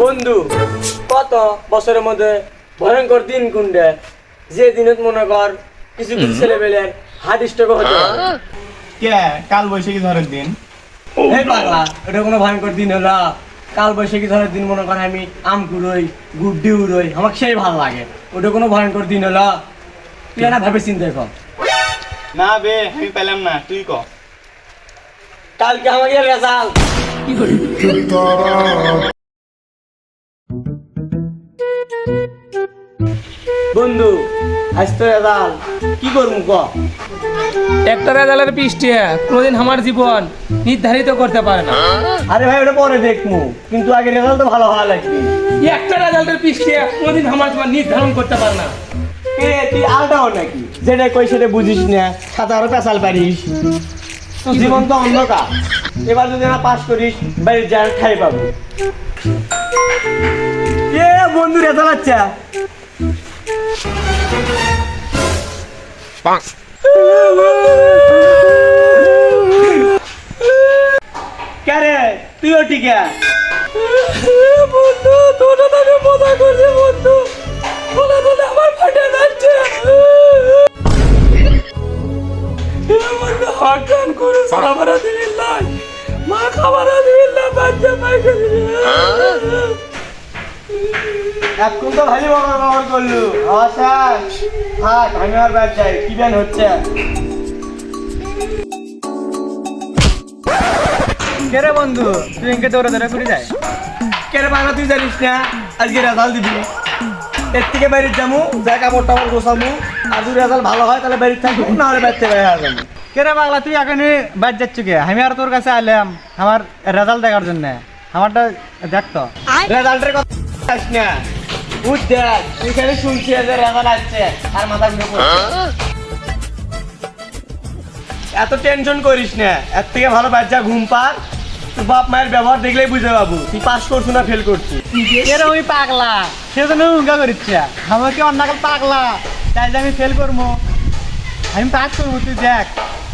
বন্ধু কত বছরের মধ্যে ভয়ঙ্কর দিন কোনটা যে দিনত মনে কর কিছু কিছু ছেলে পেলে হার্ট স্ট্রোক হতে কে? কাল বৈশাখী ঝড়ের দিন। এই পাগলা এটা কোনো ভয়ঙ্কর দিন হলো। কাল বৈশাখী ধরার দিন মনে কর আমি আম কুড়োই গুড্ডি উড়োই আমাকে সেই ভালো লাগে। ওটা কোনো ভয়ঙ্কর দিন হলো। তুই না ভেবে চিন্তা কর। না বে আমি পেলাম না তুই ক। কালকে আমাকে রেজাল্ট। বন্ধু আজ তো রেজাল্ট। কি করব ক? একটা রেজাল্টের পৃষ্ঠে কোনোদিন আমার জীবন নির্ধারিত করতে পারে না। আরে ভাই ওটা পরে দেখব। কিন্তু আগে রেজাল্ট তো ভালো হওয়া লাগবে। একটা রেজাল্টের পৃষ্ঠে কোনোদিন আমার জীবন নির্ধারণ করতে পারে না। এ তুই আলটাও নাকি? যেটা কই সেটা বুঝিস না। পারিস। তো জীবন তো অন্ধকার। এবার যদি না পাস করিস বাড়ির যার ঠাই পাবো। এ বন্ধু রেজাল্ট আচ্ছা। কে রে তুইও ঠিক বন্ধু তোটা তাকে মজা করছে, বন্ধু। বলে বলে, আমার ফাটে যাচ্ছে। হাকান করে সারা দিবি লাই। মা, খাবার না বাচ্চা পাইকে দিবি এখন তো ভালো বাবার বাবার করলু। আশা থাক আমি আর কি ব্যান হচ্ছে? কে রে বন্ধু? তুই ইনকে দৌড়ে দৌড়ে করে যায়। কেরে বাংলা তুই জানিস না? আজকে রেজাল্ট দিবি। এর থেকে বাড়ির যাব যা কাপড় টাপড় গোছাবো আর যদি রেজাল্ট ভালো হয় তাহলে বাড়ির থাকব না হলে বাড়িতে বাইরে যাব কে রে পাগলা তুই এখনই বাদ যাচ্ছ কে? আমি আর তোর কাছে আইলাম আমার রেজাল্ট দেখার জন্য। আমারটা দেখতো রেজাল্টের কথা বুঝ এত টেনশন করিস না। এর থেকে ভালো বাচ্চা ঘুম পার তোর বাপ মায়ের ব্যবহার দেখলেই বুঝতে পারব। তুই পাস করছু না ফেল করছিস ওই পাগলা। সেজন্য উঙ্গা করিচ্ছে। আমাকে অন্যকাল পাগলা। তাই আমি ফেল করব। আমি পাস করব, তুই দেখ।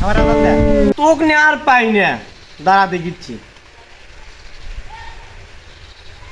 আমার রেজাল্ট দেখ। তোক আর পাই না। দাঁড়া দেখিচ্ছি।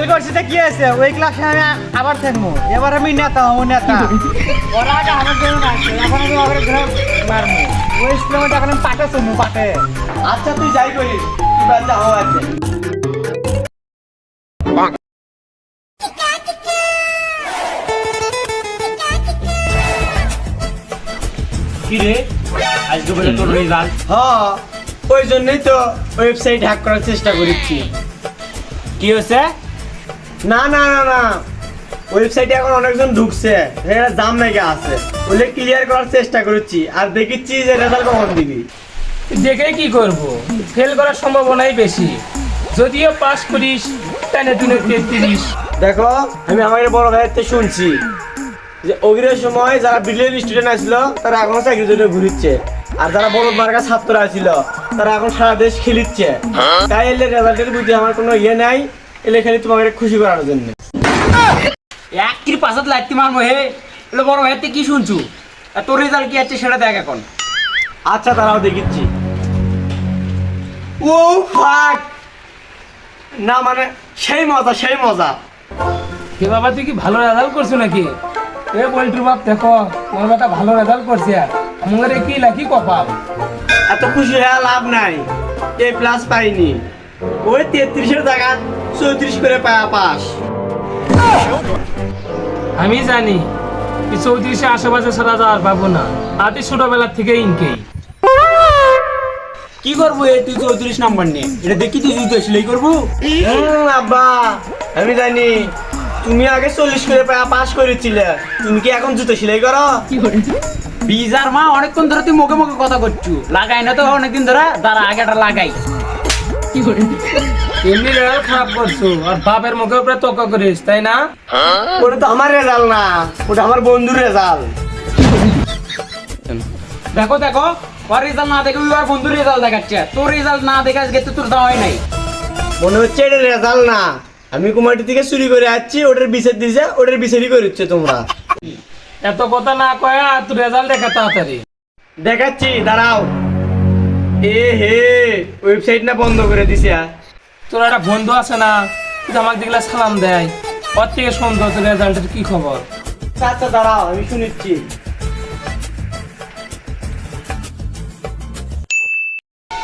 ফেল করছি তো কি আছে ওই ক্লাসে আমি আবার থাকব। এবার আমি নেতা হব নেতা। ওরা আগে আমার জন্য আসছে এখন আমি ওদের ঘরে মারবো। ওই স্কুলে এখন আমি পাটে চমু পাটে। আচ্ছা তুই যাই করিস তুই বাচ্চা হওয়া আছে। কি তোর রেজাল্ট হ্যাঁ ওই জন্যই তো ওয়েবসাইট হ্যাক করার চেষ্টা করেছি। কি হয়েছে? না না না না। ওয়েবসাইটে এখন অনেকজন ঢুকছে। এটা জাম নাকি আছে। বলে ক্লিয়ার করার চেষ্টা করছি। আর দেখিচ্ছি যে রেজাল্ট কখন দিবি দেখে কি করব? ফেল করার সম্ভাবনাই বেশি। যদিও পাস করিস টেনে টুনে তেত্রিশ। দেখো আমি আমার বড় ভাইয়ের থেকে শুনছি। যে অগ্রের সময় যারা ব্রিলিয়ান স্টুডেন্ট আসছিল তারা এখনও চাকরির জন্য ঘুরিচ্ছে। আর যারা বড় মার্কা ছাত্র আছিল তারা এখন সারা দেশ খেলিচ্ছে। তাই এলে রেজাল্টের প্রতি আমার কোনো ইয়ে নাই। এলে খালি তোমাকে খুশি করার জন্য। এক কির পাশাত লাইতে মারবো হে। এলো বড় ভাইতে কি শুনছু? আর তোর রেজাল্ট কি আছে সেটা দেখ এখন। আচ্ছা তারাও দেখিচ্ছি। ও ফাক না মানে সেই মজা সেই মজা। হে বাবা তুই কি ভালো রেজাল্ট করছ নাকি? এ বল্টুর বাপ দেখো তোমার বেটা ভালো রেজাল্ট করছে আর। আমাদের কি লাকি কপাল? এত খুশি হয়ে লাভ নাই। এ প্লাস পাইনি। ওই তেত্রিশের জায়গা চৌত্রিশ করে পায়া পাস। আমি জানি চৌত্রিশে আশেপাশে ছাড়া যাওয়ার পাবো না। আতি ছোটবেলা থেকে ইনকেই। কি করব এই তুই চৌত্রিশ নাম্বার নিয়ে? এটা দেখি তুই জুতো সেলাই করব? আব্বা আমি জানি তুমি আগে চল্লিশ করে পায়া পাস করেছিলে। তুমি কি এখন জুতো সেলাই করো? বিজার মা অনেকক্ষণ ধরে তুই মুখে মুখে কথা করছু। লাগাই না তো অনেকদিন ধরে। দাঁড়া আগেটা লাগাই। এমনি রেজাল্ট খারাপ করছ আর বাপের মুখে উপরে করিস তাই না? ওটা তো আমার রেজাল্ট না ওটা আমার বন্ধুর রেজাল্ট। দেখো দেখো ওর রেজাল্ট না দেখে ওর বন্ধুর রেজাল্ট দেখাচ্ছে। তোর রেজাল্ট না দেখে আজকে তো তোর যাওয়াই নাই। মনে হচ্ছে এটা রেজাল্ট না। আমি কুমারটি থেকে চুরি করে আসছি ওটার বিচার দিছে ওটার বিচারই করছে তোমরা। এত কথা না কয়া তুই রেজাল্ট দেখা তাড়াতাড়ি। দেখাচ্ছি দাঁড়াও। এ হে ওয়েবসাইট না বন্ধ করে দিছে তোর একটা বন্ধু আছে না তুই আমাকে দেখলে সালাম দেয়। ওর থেকে শুনতো তোর রেজাল্টের কি খবর? আচ্ছা দাঁড়াও আমি শুনিচ্ছি।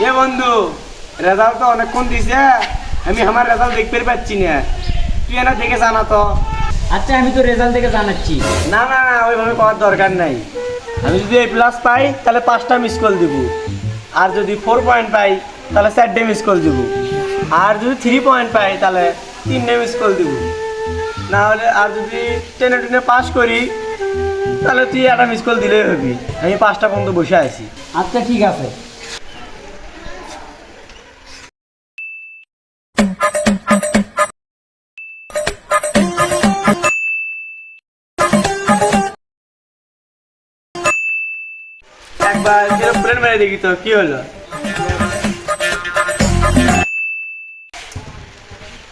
এ বন্ধু রেজাল্ট তো অনেকক্ষণ দিছে আমি আমার রেজাল্ট দেখতে পাচ্ছি না। তুই না দেখে জানা তো। আচ্ছা আমি তো রেজাল্ট দেখে জানাচ্ছি। না না না ওইভাবে করার দরকার নাই। আমি যদি এ প্লাস পাই তাহলে পাঁচটা মিস কল দিব। আর যদি ফোর পয়েন্ট পাই, তাহলে চারটে মিস কল দিব। আর যদি থ্রি পয়েন্ট পাই, তাহলে তিনটে মিস কল দিব। না হলে আর যদি টেনে টেনে পাস করি, তাহলে তুই একটা মিস কল দিলেই হবি। আমি পাঁচটা পর্যন্ত বসে আছি। আচ্ছা ঠিক আছে।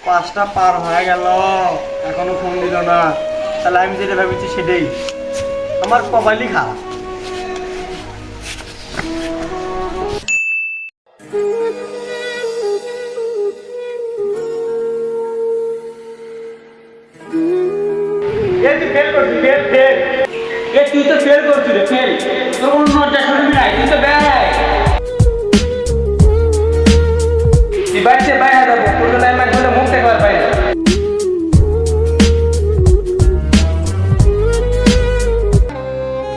পাঁচটা পার হয়ে গেল, এখনও ফোন দিল না। তাহলে আমি যেটা ভেবেছি সেটাই। আমার কপালই খারাপ। তুই তো ফেল করছিস রে ফেল তোর শুনবি নাই, তুই তো না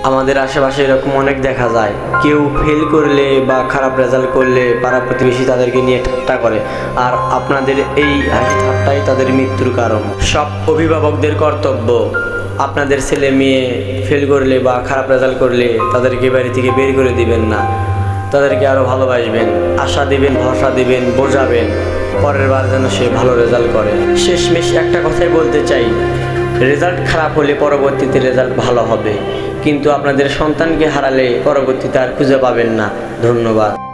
আমাদের আশেপাশে এরকম অনেক দেখা যায়। কেউ ফেল করলে বা খারাপ রেজাল্ট করলে পাড়া প্রতিবেশী তাদেরকে নিয়ে ঠাট্টা করে। আর আপনাদের এই হাসি ঠাট্টাই তাদের মৃত্যুর কারণ। সব অভিভাবকদের কর্তব্য। আপনাদের ছেলে মেয়ে ফেল করলে বা খারাপ রেজাল্ট করলে তাদেরকে বাড়ি থেকে বের করে দিবেন না। তাদেরকে আরও ভালোবাসবেন, আশা দিবেন, ভরসা দিবেন, বোঝাবেন। পরের বার যেন সে ভালো রেজাল্ট করে। শেষমেশ একটা কথাই বলতে চাই রেজাল্ট খারাপ হলে পরবর্তীতে রেজাল্ট ভালো হবে। কিন্তু আপনাদের সন্তানকে হারালে পরবর্তীতে আর খুঁজে পাবেন না। ধন্যবাদ।